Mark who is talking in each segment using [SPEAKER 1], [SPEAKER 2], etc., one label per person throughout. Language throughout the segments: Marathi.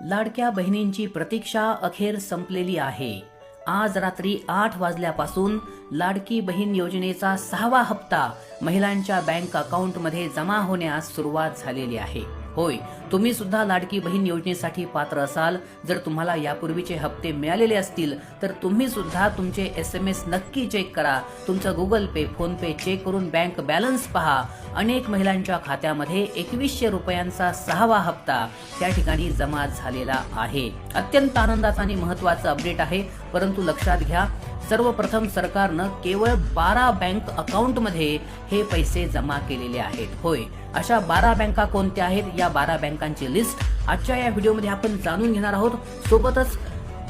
[SPEAKER 1] लाडक्या बहिणींची प्रतीक्षा अखेर संपलेली आहे. आज रात्री आठ वाजल्यापासून लाडकी बहीण योजनेचा सहावा हप्ता महिलांच्या बँक अकाउंटमध्ये जमा होण्यास सुरुवात झालेली आहे. होय तुम्ही सुद्धा लाडकी बहीण योजनेसाठी पात्र असाल. जर तुम्हाला यापूर्वीचे हप्ते मिळालेले असतील तर तुम्ही सुद्धा तुमचे एस एम एस नक्की चेक करा. तुमचं गुगल पे फोन पे चेक करून बँक बॅलन्स पहा. अनेक महिलांच्या खात्यामध्ये एकवीसशे रुपयांचा सहावा हप्ता त्या ठिकाणी जमा झालेला आहे. अत्यंत आनंदाचा आणि महत्वाचं अपडेट आहे परंतु लक्षात घ्या सर्वप्रथम सरकारनं केवळ बारा बँक अकाउंटमध्ये हे पैसे जमा केलेले आहेत. होय अशा बारा बँका कोणत्या आहेत? या बारा बँकांची लिस्ट आजच्या या व्हिडिओमध्ये आपण जाणून घेणार आहोत. सोबतच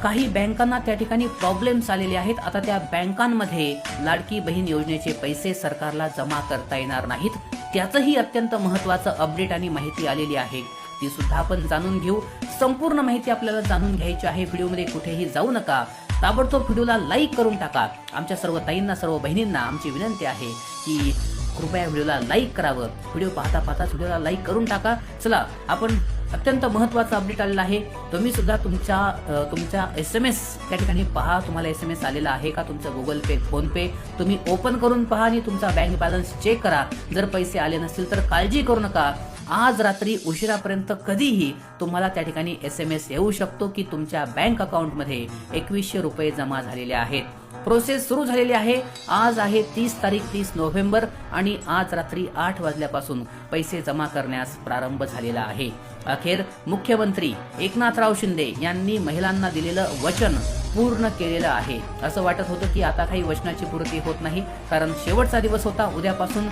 [SPEAKER 1] काही बँकांना त्या ठिकाणी प्रॉब्लेम्स आलेले आहेत. आता त्या बँकांमध्ये लाडकी बहीण योजनेचे पैसे सरकारला जमा करता येणार नाहीत. त्याचंही अत्यंत महत्वाचं अपडेट आणि माहिती आलेली आहे. ती सुद्धा आपण जाणून घेऊ. संपूर्ण माहिती आपल्याला जाणून घ्यायची आहे. व्हिडिओमध्ये कुठेही जाऊ नका. ताबडतोब व्हिडिओला लाईक करून टाका. आमच्या सर्व ताईंना सर्व बहिणींना आमची विनंती आहे की कृपया व्हिडिओला लाईक करावं. व्हिडिओ पाहता पाहताच व्हिडिओला लाईक करून टाका. चला आपण अत्यंत महत्त्वाचा अपडेट आलेला आहे. तुम्ही सुद्धा तुमच्या तुमच्या एस एम एस त्या ठिकाणी पहा. तुम्हाला एस एम एस आलेला आहे का? तुमचं गुगल पे फोन पे तुम्ही ओपन करून पहा आणि तुमचा बँक बॅलन्स चेक करा. जर पैसे आले नसतील तर काळजी करू नका. आज रात्री उशिरापर्यंत कधीही तुम्हाला त्या ठिकाणी एस एम एस येऊ शकतो की तुमच्या बँक अकाउंटमध्ये एकवीसशे रुपये जमा झालेले आहेत. प्रोसेस सुरू झालेली आहे. आज आहे तीस तारीख तीस नोव्हेंबर आणि आज रात्री आठ वाजल्यापासून पैसे जमा करण्यास प्रारंभ झालेला आहे. अखेर मुख्यमंत्री एकनाथराव शिंदे यांनी महिलांना दिलेलं वचन पूर्ण केलेलं आहे. असं वाटत होतं की आता काही वचनाची पूर्ती होत नाही कारण शेवटचा दिवस होता उद्यापासून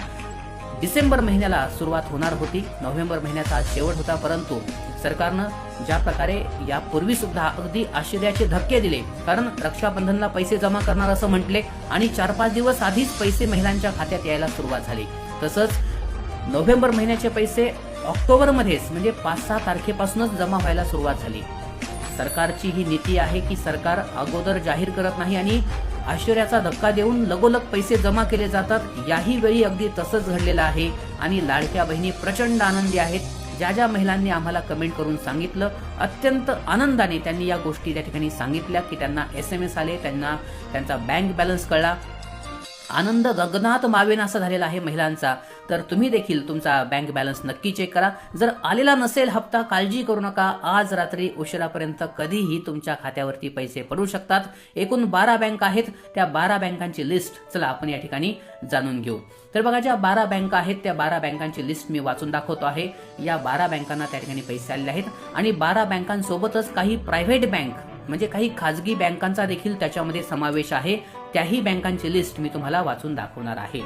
[SPEAKER 1] डिसेंबर महिन्याला सुरुवात होणार होती. नोव्हेंबर महिन्याचा आज शेवट होता परंतु सरकारनं ज्या प्रकारे यापूर्वी सुद्धा अगदी आश्चर्याचे धक्के दिले कारण रक्षाबंधनला पैसे जमा करणार असं म्हटले आणि चार पाच दिवस आधीच पैसे महिलांच्या खात्यात यायला सुरुवात झाली. तसंच नोव्हेंबर महिन्याचे पैसे ऑक्टोबरमध्येच म्हणजे पाच सहा तारखेपासूनच जमा व्हायला सुरुवात झाली. सरकारची ही नीती आहे की सरकार अगोदर जाहीर करत नाही आणि आश्चर्याचा धक्का देऊन लगोलग पैसे जमा केले जातात. याही वेळी अगदी तसंच घडलेलं आहे. आणि लाडक्या बहिणी प्रचंड आनंदी आहेत. ज्या ज्या महिलांनी आम्हाला कमेंट करून सांगितलं अत्यंत आनंदाने त्यांनी या गोष्टी त्या ठिकाणी सांगितल्या की त्यांना एस एम एस आले त्यांना त्यांचा बँक बॅलन्स कळला. आनंद गगनात मावेनासा झालेला आहे महिलांचा. तर तुम्ही देखील तुमचा बँक बॅलन्स नक्की चेक करा. जर आलेला नसेल हप्ता काळजी करू नका. आज रात्री उशिरापर्यंत कधीही तुमच्या खात्यावरती पैसे पडू शकतात. एकूण बारा बँक आहेत. त्या बारा बँकांची लिस्ट चला आपण या ठिकाणी जाणून घेऊ. तर बघा ज्या बारा बँका आहेत त्या बारा बँकांची लिस्ट मी वाचून दाखवतो आहे. या बारा बँकांना त्या ठिकाणी पैसे आलेले आहेत. आणि बारा बँकांसोबतच काही प्रायव्हेट बँक म्हणजे काही खाजगी बँकांचा देखील त्याच्यामध्ये समावेश आहे. त्याही बँकांची लिस्ट मी तुम्हाला वाचून दाखवणार आहे.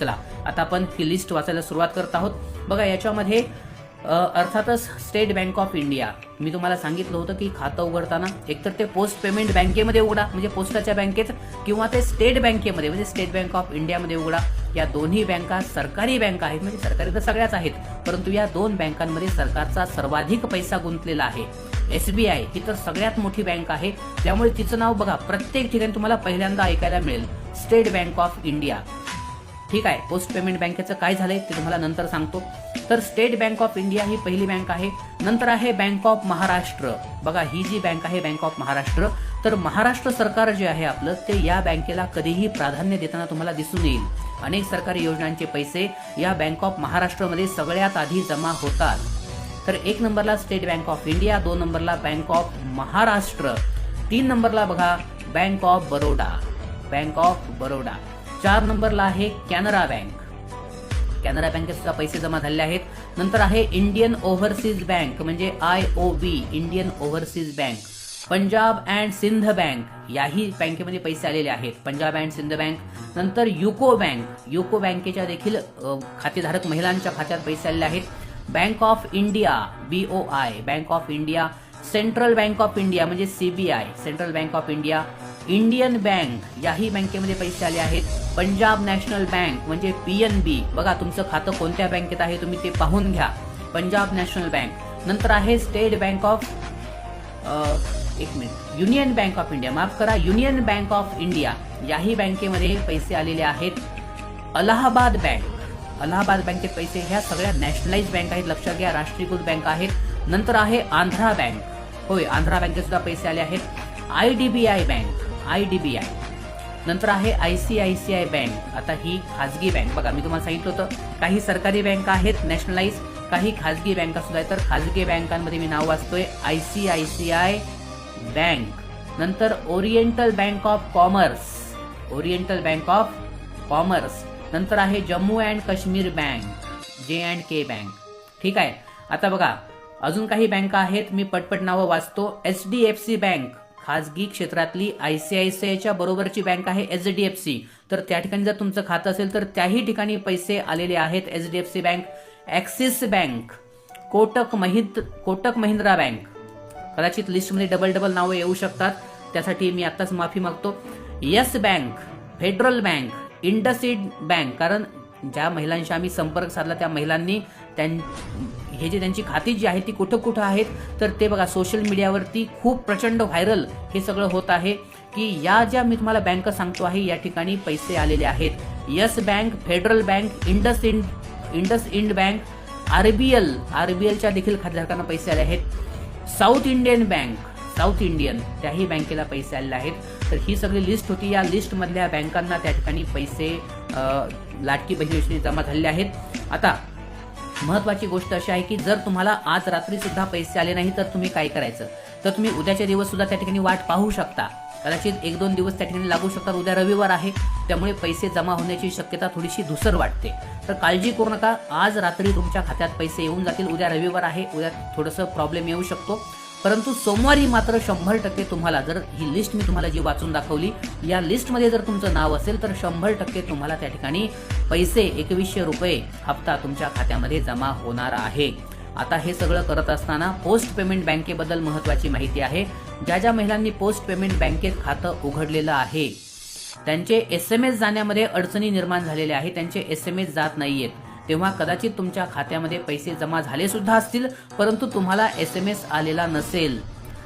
[SPEAKER 1] चला आता आपण ही लिस्ट वाचायला सुरुवात करत आहोत. बघा याच्यामध्ये अर्थातच स्टेट बँक ऑफ इंडिया मी तुम्हाला सांगितलं होतं की खातं उघडताना एकतर ते पोस्ट पेमेंट बँकेमध्ये उघडा म्हणजे पोस्टाच्या बँकेत किंवा ते स्टेट बँकेमध्ये म्हणजे स्टेट बँक ऑफ इंडियामध्ये उघडा. या दोन्ही बँका सरकारी बँका आहेत म्हणजे सरकारी तर सगळ्याच आहेत परंतु या दोन बँकांमध्ये सरकारचा सर्वाधिक पैसा गुंतलेला आहे. एसबीआय ही तर सगळ्यात मोठी बँक आहे त्यामुळे तिचं नाव बघा प्रत्येक ठिकाणी तुम्हाला पहिल्यांदा ऐकायला मिळेल. स्टेट बँक ऑफ इंडिया ठीक आहे पोस्ट पेमेंट बँकेचं काय झालंय ते तुम्हाला नंतर सांगतो. तर स्टेट बँक ऑफ इंडिया ही पहिली बँक आहे. नंतर आहे बँक ऑफ महाराष्ट्र बघा ही जी बँक आहे बँक ऑफ महाराष्ट्र तर महाराष्ट्र सरकार जे आहे आपलं ते या बँकेला कधीही प्राधान्य देताना तुम्हाला दिसून येईल. अनेक सरकारी योजनांचे पैसे या बँक ऑफ महाराष्ट्रमध्ये सगळ्यात आधी जमा होतात. तर एक नंबरला स्टेट बँक ऑफ इंडिया दोन नंबरला बँक ऑफ महाराष्ट्र तीन नंबरला बघा Bank of Baroda Bank of Baroda चार नंबरला आहे कॅनरा बँक. कॅनरा बँकेत सुद्धा पैसे जमा झालेले आहेत. नंतर आहे इंडियन ओव्हरसीज बँक म्हणजे I O B Indian Overseas Bank. Punjab and Sindh Bank याही बँकेमध्ये पैसे आलेले आहेत. Punjab and Sindh Bank. नंतर युको बँक युको बँकेच्या देखील खातेधारक महिलांच्या खात्यात पैसे आलेले आहेत. Bank of India B O I Bank of India. Central Bank of India म्हणजे CBI Central Bank of India. Indian Bank याही बँकेमध्ये पैसे आले आहेत. पंजाब नॅशनल बँक म्हणजे पी एन बी. बघा तुमचं खातं कोणत्या बँकेत आहे तुम्ही ते पाहून घ्या. Punjab National Bank. नंतर आहे स्टेट बँक ऑफ एक minute. Union Bank of India. माफ करा युनियन बँक ऑफ इंडिया. याही बँकेमध्ये पैसे आलेले आहेत. अलाहाबाद बँक. अलाहाबाद बँकेत पैसे ह्या सगळ्या नॅशनलाइज बँक आहेत. लक्षात घ्या राष्ट्रीयकृत बँक आहेत. नंतर आहे आंध्रा बँक. होय आंध्रा बँकेत सुद्धा पैसे आले आहेत. I D B I bank. I D B I. नंतर आहे I C I C I bank. आता ही खाजगी बँक. बघा मी तुम्हाला सांगितलं होतं काही सरकारी बँका आहेत नॅशनलाइज काही खाजगी बँका सुद्धा आहेत. तर खाजगी बँकांमध्ये मी नाव वाचतोय I C I C I bank. नंतर Oriental Bank of Commerce. Oriental Bank of Commerce. नंतर आहे Jammu and Kashmir bank J and K bank. ठीक आहे? आता बघा अजून काही बँका आहेत मी पटपट नावं वाचतो. H D F C bank. खाजगी क्षेत्रातली आय सी आय सी आयच्या बरोबरची बँक आहे एच डी एफ सी. तर त्या ठिकाणी जर तुमचं खातं असेल तर त्याही ठिकाणी पैसे आलेले आहेत H D F C bank Axis Bank Kotak Mahind Kotak Mahindra bank. कदाचित लिस्टमध्ये डबल डबल नावं येऊ शकतात. त्यासाठी मी आत्ताच माफी मागतो. Yes Bank Federal Bank IndusInd Bank. कारण ज्या महिलांशी आम्ही संपर्क साधला त्या महिलांनी त्यां हे जे त्यांची खाती जी आहेत ती कुठं कुठं आहेत तर ते बघा सोशल मीडियावरती खूप प्रचंड व्हायरल हे सगळं होत आहे की या ज्या मी तुम्हाला बँक सांगतो आहे या ठिकाणी पैसे आलेले आहेत. Yes Bank Federal Bank IndusInd IndusInd bank RBL आरबीएलच्या देखील खातेधारकांना पैसे आले आहेत. South Indian Bank South Indian त्याही बँकेला पैसे आलेले आहेत. तर ही सगळी लिस्ट होती. या लिस्टमधल्या बँकांना त्या ठिकाणी पैसे लाटकी बहीण योजनेत जमा झालेले आहेत. आता महत्वाची गोष्ट अशी आहे की जर तुम्हाला आज रात्री सुद्धा पैसे आले नाही तर तुम्ही काय करायचं? तर तुम्ही उद्याचे दिवस सुद्धा त्या ठिकाणी वाट पाहू शकता. कदाचित एक दोन दिवस त्या ठिकाणी लागू शकतात. उद्या रविवार आहे त्यामुळे पैसे जमा होण्याची शक्यता थोडीशी धुसर वाटते. तर काळजी करू नका. आज रात्री तुमच्या खात्यात पैसे येऊन जातील. उद्या रविवार आहे. उद्या थोडंसं प्रॉब्लेम येऊ शकतो. परंतु सोमवारी मात्र शंभर टक्के तुम्हाला जर ही लिस्ट मी तुम्हाला जी वाचून दाखवली या लिस्टमध्ये जर तुमचं नाव असेल तर शंभर टक्के तुम्हाला त्या ठिकाणी पैसे एकवीसशे रुपये हप्ता तुमच्या खात्यामध्ये जमा होणार आहे. आता हे सगळं करत असताना पोस्ट पेमेंट बँकेबद्दल महत्वाची माहिती आहे. ज्या ज्या महिलांनी पोस्ट पेमेंट बँकेत खातं उघडलेलं आहे त्यांचे एस एम एस जाण्यामध्ये अडचणी निर्माण झालेल्या आहेत त्यांचे एस एम एस जात नाहीयेत. तेव्हा कदाचित तुमच्या खात्यामध्ये पैसे जमा झाले सुद्धा असतील परंतु तुम्हाला एस एम एस आलेला नसेल.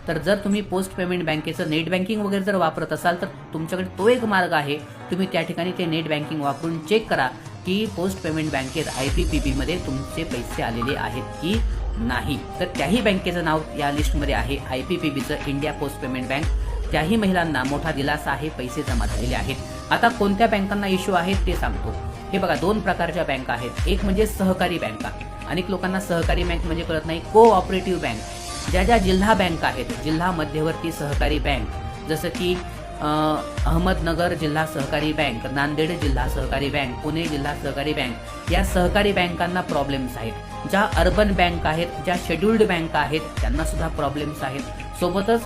[SPEAKER 1] तर जर तुम्ही पोस्ट पेमेंट बँकेचं नेट बँकिंग वगैरे जर वापरत असाल तर तुमच्याकडे तो एक मार्ग आहे. तुम्ही त्या ठिकाणी ते नेट बँकिंग वापरून चेक करा की पोस्ट पेमेंट बँकेत आय पी पी बीमध्ये तुमचे पैसे आलेले आहेत की नाही. तर त्याही बँकेचं नाव या लिस्टमध्ये आहे. आय पी पी बीचं इंडिया पोस्ट पेमेंट बँक. त्याही महिलांना मोठा दिलासा आहे पैसे जमा झालेले आहेत. आता कोणत्या बँकांना इश्यू आहेत ते सांगतो. हे बघा दोन प्रकारच्या बँका आहेत. एक म्हणजे सहकारी बँका अनेक लोकांना सहकारी बँक म्हणजे कळत नाही को ऑपरेटिव्ह बँक. ज्या ज्या जिल्हा बँक आहेत जिल्हा मध्यवर्ती सहकारी बँक जसं की अहमदनगर जिल्हा सहकारी बँक नांदेड जिल्हा सहकारी बँक पुणे जिल्हा सहकारी बँक या सहकारी बँकांना प्रॉब्लेम्स आहेत. ज्या अर्बन बँक आहेत ज्या शेड्युल्ड बँक आहेत त्यांना सुद्धा प्रॉब्लेम्स आहेत. सोबतच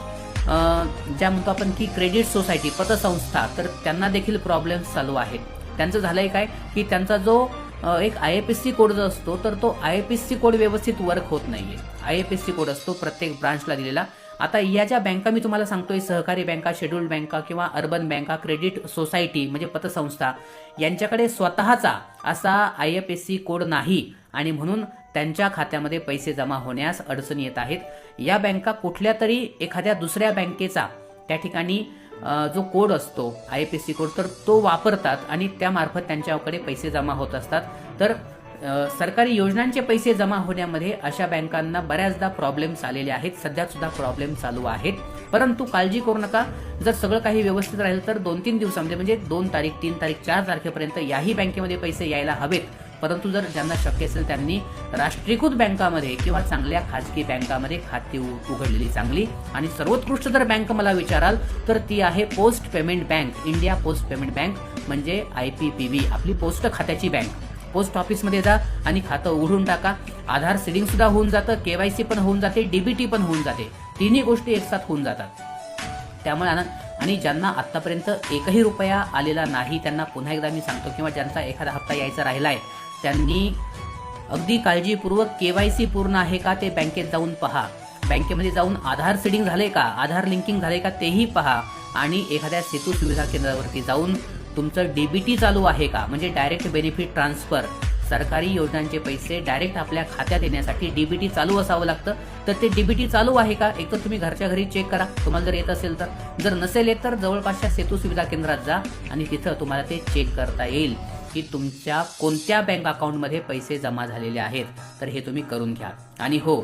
[SPEAKER 1] ज्या म्हणतो आपण की क्रेडिट सोसायटी पतसंस्था तर त्यांना देखील प्रॉब्लेम्स चालू आहेत. त्यांचं झालंय काय? की त्यांचा जो एक I F S C code जो असतो तर तो I F S C code व्यवस्थित वर्क होत नाहीये. I F S C code असतो प्रत्येक ब्रांचला दिलेला. आता या ज्या बँका मी तुम्हाला सांगतोय सहकारी बँका शेड्यूल्ड बँका किंवा अर्बन बँका क्रेडिट सोसायटी म्हणजे पतसंस्था यांच्याकडे स्वतःचा असा I F S C code नाही. आणि म्हणून त्यांच्या खात्यामध्ये पैसे जमा होण्यास अडचणी येत आहेत. या बँका कुठल्या तरी एखाद्या दुसऱ्या बँकेचा त्या ठिकाणी जो कोड असतो आय पी सी कोड तर तो वापरतात आणि त्यामार्फत त्यांच्याकडे पैसे जमा होत असतात. तर सरकारी योजनांचे पैसे जमा होण्यामध्ये अशा बँकांना बऱ्याचदा प्रॉब्लेम्स आलेले आहेत. सध्या सुद्धा प्रॉब्लेम चालू आहेत. परंतु काळजी करू नका. जर सगळं काही व्यवस्थित राहिलं तर दोन तीन दिवसामध्ये म्हणजे दोन तारीख तीन तारीख चार तारखेपर्यंत याही बँकेमध्ये पैसे यायला हवेत. परंतु जर ज्यांना शक्य असेल त्यांनी राष्ट्रीयकृत बँकामध्ये किंवा चांगल्या खाजगी बँकामध्ये खाती उघडलेली चांगली आणि सर्वोत्कृष्ट जर बँक मला विचाराल तर ती आहे post payment bank India post payment bank म्हणजे आय पी पी बी आपली पोस्ट खात्याची बँक. पोस्ट ऑफिसमध्ये जा आणि खातं उघडून टाका. आधार सिडिंग सुद्धा होऊन जातं केवायसी पण होऊन जाते डीबीटी पण होऊन जाते. तिन्ही गोष्टी एकसाथ होऊन जातात. त्यामुळे आणि ज्यांना आतापर्यंत एकही रुपया आलेला नाही त्यांना पुन्हा एकदा मी सांगतो किंवा ज्यांचा एखादा हप्ता यायचा राहिलाय त्यांनी अगदी काळजीपूर्वक के वाय सी पूर्ण आहे का ते बँकेत जाऊन पहा. बँकेमध्ये जाऊन आधार सिडिंग झाले का आधार लिंकिंग झाले का तेही पहा. आणि एखाद्या सेतू सुविधा केंद्रावरती जाऊन तुमचं डीबीटी चालू आहे का म्हणजे डायरेक्ट बेनिफिट ट्रान्सफर. सरकारी योजनांचे पैसे डायरेक्ट आपल्या खात्यात येण्यासाठी डीबीटी चालू असावं लागतं. तर ते डीबीटी चालू आहे का एक तर तुम्ही घरच्या घरी चेक करा. तुम्हाला जर येत असेल तर. जर नसेल येत तर जवळपासच्या सेतू सुविधा केंद्रात जा आणि तिथं तुम्हाला ते चेक करता येईल. की तुमच्या कोणत्या बँक अकाउंटमध्ये पैसे जमा झालेले आहेत तर हे तुम्ही करून घ्या. आणि हो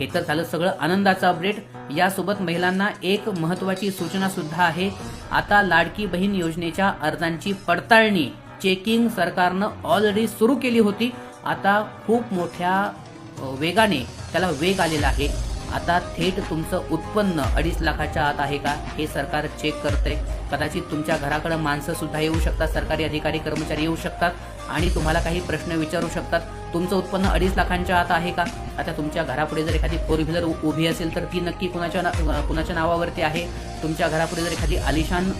[SPEAKER 1] हे तर झालं सगळं आनंदाचं अपडेट यासोबत महिलांना एक महत्वाची सूचना सुद्धा आहे. आता लाडकी बहीण योजनेच्या अर्जांची पडताळणी. चेकिंग सरकारनं ऑलरेडी सुरू केली होती. आता खूप मोठ्या वेगाने त्याला वेग आलेला आहे. आता थेट तुमचं उत्पन्न अडीच लाखाच्या आत आहे का? हे सरकार चेक करते कदाचित तुमच्या घराकडे माणसं सुद्धा येऊ शकतात सरकारी अधिकारी कर्मचारी येऊ शकतात आणि तुम्हाला काही प्रश्न विचारू शकतात. तुमचं उत्पन्न अडीच लाखांच्या आत आहे का? आता तुमच्या घरापुढे जर एखादी फोर व्हीलर उभी असेल तर ती नक्की कुणाच्या ना- कुणाच्या नावावरती आहे? तुमच्या घरापुढे जर एखादी आलिशान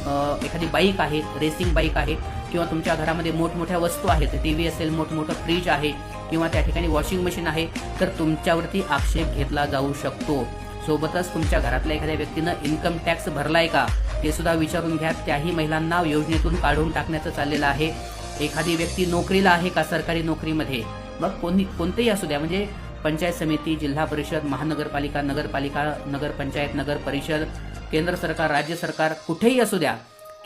[SPEAKER 1] एखादी बाईक आहे रेसिंग बाईक आहे किंवा तुमच्या घरामध्ये मोठमोठ्या वस्तू आहेत टी व्ही असेल मोठमोठं फ्रीज आहे किंवा त्या ठिकाणी वॉशिंग मशीन आहे तर तुमच्यावरती आक्षेप घेतला जाऊ शकतो. सोबतच तुमच्या घरातल्या एखाद्या व्यक्तीनं इन्कम टॅक्स भरलाय का ते सुद्धा विचारून घ्या. त्याही महिलांना योजनेतून काढून टाकण्याचं चाललेलं आहे. एखादी व्यक्ती नोकरीला आहे का सरकारी नोकरीमध्ये? मग कोणी कोणतेही असू द्या म्हणजे पंचायत समिती जिल्हा परिषद महानगरपालिका नगरपालिका नगरपंचायत नगर परिषद केंद्र सरकार राज्य सरकार कुठेही असू द्या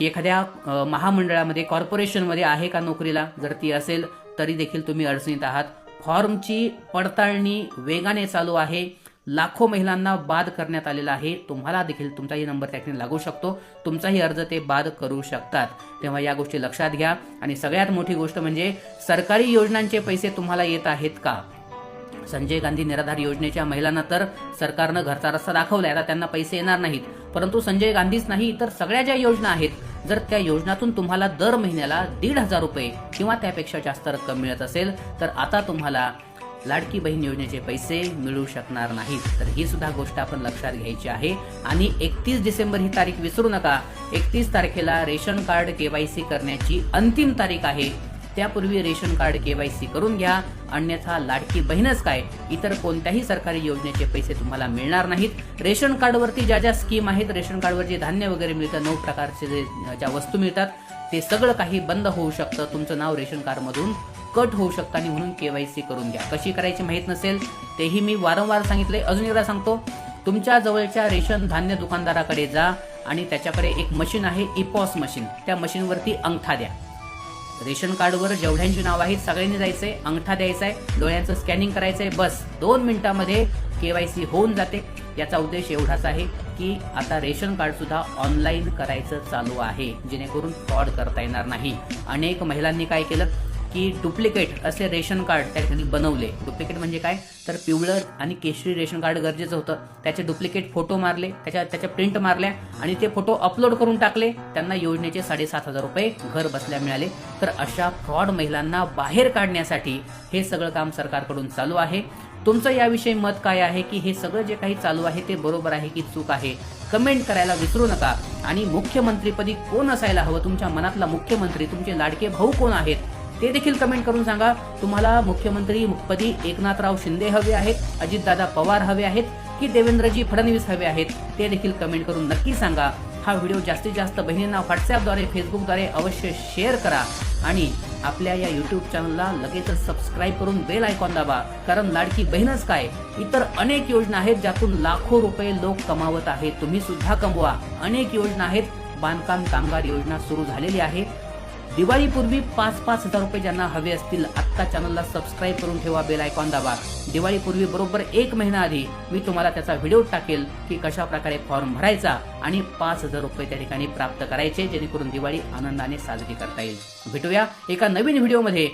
[SPEAKER 1] की एखाद्या महामंडळामध्ये कॉर्पोरेशनमध्ये आहे का नोकरीला? जर ती असेल तरी देखील तुम्ही अडचणीत आहात. फॉर्मची पडताळणी वेगाने चालू आहे. लाखो महिलांना बाद करण्यात आलेला आहे. तुम्हाला देखील तुमचाही नंबर त्या ठिकाणी लागू शकतो. तुमचाही अर्ज ते बाद करू शकतात. तेव्हा या गोष्टी लक्षात घ्या. आणि सगळ्यात मोठी गोष्ट म्हणजे सरकारी योजनांचे पैसे तुम्हाला येत आहेत का? संजय गांधी निराधार योजनेच्या महिलांना तर सरकारनं घरचा रस्ता दाखवलाय. आता त्यांना पैसे येणार नाहीत. परंतु संजय गांधीच नाही इतर सगळ्या ज्या योजना आहेत जर त्या योजनातून तुम्हाला दर महिन्याला दीड हजार रुपये किंवा त्यापेक्षा जास्त रक्कम मिळत असेल तर आता तुम्हाला लाडकी बहीण योजनेचे पैसे मिळू शकणार नाहीत. तर ही सुद्धा गोष्ट आपण लक्षात घ्यायची आहे. आणि एकतीस डिसेंबर ही तारीख विसरू नका. एकतीस तारखेला रेशन कार्ड केवायसी करण्याची अंतिम तारीख आहे. त्यापूर्वी रेशन कार्ड केवायसी करून घ्या. अन्यथा लाडकी बहीणच काय? इतर कोणत्याही सरकारी योजनेचे पैसे तुम्हाला मिळणार नाहीत. रेशन कार्डवरती ज्या ज्या स्कीम आहेत रेशन कार्डवर जे धान्य वगैरे मिळतं नऊ प्रकारचे जे ज्या वस्तू मिळतात ते सगळं काही बंद होऊ शकतं. तुमचं नाव रेशन कार्डमधून कट होऊ शकतं आणि म्हणून केवायसी करून घ्या. कशी करायची माहीत नसेल तेही मी वारंवार सांगितले अजून एकदा सांगतो तुमच्या जवळच्या रेशन धान्य दुकानदाराकडे जा आणि त्याच्याकडे एक मशीन आहे इपॉस मशीन. त्या मशीनवरती अंगठा द्या. रेशन कार्डवर जेवढ्यांची नाव आहेत सगळ्यांनी जायचंय अंगठा द्यायचा आहे डोळ्यांचं स्कॅनिंग करायचंय. बस दोन मिनिटामध्ये केवायसी होऊन जाते. याचा उद्देश एवढाच आहे की आता रेशन कार्ड सुद्धा ऑनलाईन करायचं चालू आहे. जेणेकरून फ्रॉड करता येणार नाही. अनेक महिलांनी काय केलं? की डुप्लिकेट असे रेशन कार्ड त्या ठिकाणी बनवले. डुप्लिकेट म्हणजे काय? तर पिवळं आणि केशरी रेशन कार्ड गरजेचं होतं. त्याचे डुप्लिकेट फोटो मारले त्याच्या त्याच्या प्रिंट मारल्या आणि ते फोटो अपलोड करून टाकले. त्यांना योजनेचे साडेसात हजार रुपये घर बसल्या मिळाले. तर अशा फ्रॉड महिलांना बाहेर काढण्यासाठी हे सगळं काम सरकारकडून चालू आहे. तुमचं याविषयी मत काय आहे की हे सगळं जे काही चालू आहे ते बरोबर आहे की चूक आहे? कमेंट करायला विसरू नका. आणि मुख्यमंत्रीपदी कोण असायला हवं? तुमच्या मनातला मुख्यमंत्री तुमचे लाडके भाऊ कोण आहेत? ते देखील कमेंट करून सांगा. तुम्हाला मुख्यमंत्री पदी एकनाथराव शिंदे हवे आहेत अजितदादा पवार हवे आहेत की देवेंद्रजी फडणवीस हवे आहेत ते देखील कमेंट करून नक्की सांगा. हा व्हिडिओ जास्तीत जास्त बहिणींना व्हॉट्सअपद्वारे फेसबुकद्वारे अवश्य शेअर करा. आणि आपल्या या युट्यूब चॅनलला लगेचच सबस्क्राईब करून बेल आयकॉन दाबा. कारण लाडकी बहीणच काय? इतर अनेक योजना आहेत ज्यातून लाखो रुपये लोक कमावत आहेत. तुम्ही सुद्धा कमवा. अनेक योजना आहेत. बांधकाम कामगार योजना सुरू झालेली आहे. दिवाळीपूर्वी पाच पाच हजार रुपये ज्यांना हवे असतील आत्ता चॅनलला सबस्क्राईब करून ठेवा बेल आयकॉन दाबा. दिवाळीपूर्वी बरोबर एक महिना आधी मी तुम्हाला त्याचा व्हिडिओ टाकेल की कशा प्रकारे फॉर्म भरायचा आणि पाच हजार रुपये त्या ठिकाणी प्राप्त करायचे जेणेकरून दिवाळी आनंदाने साजरी करता येईल. भेटूया एका नवीन व्हिडिओमध्ये